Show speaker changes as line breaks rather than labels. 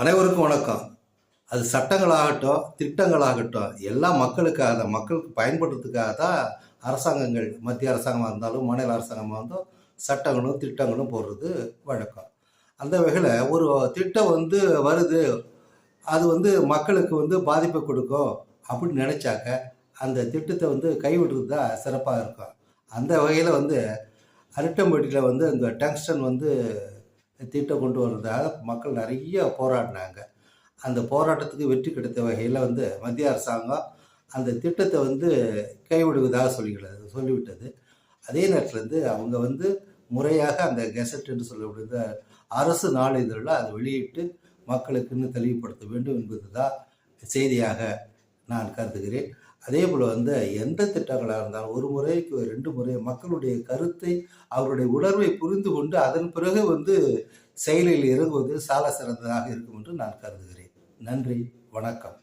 அனைவருக்கும் வணக்கம். அது சட்டங்களாகட்டும் திட்டங்களாகட்டும் எல்லாம் மக்களுக்காக தான் மக்களுக்கு பயன்படுறதுக்காக தான் அரசாங்கங்கள் மத்திய அரசாங்கமாக இருந்தாலும் மாநில அரசாங்கமாக இருந்தாலும் சட்டங்களும் திட்டங்களும் போடுறது வழக்கம். அந்த வகையில் ஒரு திட்டம் வந்து வருது அது வந்து மக்களுக்கு வந்து பாதிப்பை கொடுக்கும் அப்படின்னு நினச்சாக்க அந்த திட்டத்தை வந்து கைவிடுறது தான் சிறப்பாக இருக்கும். அந்த வகையில் வந்து அரிட்டம்பட்டியில் வந்து இந்த டங்ஸ்டன் வந்து திட்டம் கொண்டு வர்றதாக மக்கள் நிறைய போராடினாங்க. அந்த போராட்டத்துக்கு வெற்றி கிடைத்த வகையில் வந்து மத்திய அரசாங்கம் அந்த திட்டத்தை வந்து கைவிடுவதாக சொல்லிக்கிறது சொல்லிவிட்டது. அதே நேரத்தில் வந்து அவங்க வந்து முறையாக அந்த கெசட் என்று சொல்லப்படுகிற அரசு நாளிதழில் அதை வெளியிட்டு மக்களுக்குன்னு தெளிவுபடுத்த வேண்டும் என்பது தான் செய்தியாக நான் கருதுகிறேன். அதே போல் வந்து எந்த திட்டங்களாக இருந்தாலும் ஒரு முறைக்கு ரெண்டு முறை மக்களுடைய கருத்தை அவருடைய உணர்வை புரிந்து கொண்டு அதன் பிறகு வந்து செயலில் இறங்குவது சால சிறந்ததாக இருக்கும் என்று நான் கருதுகிறேன். நன்றி வணக்கம்.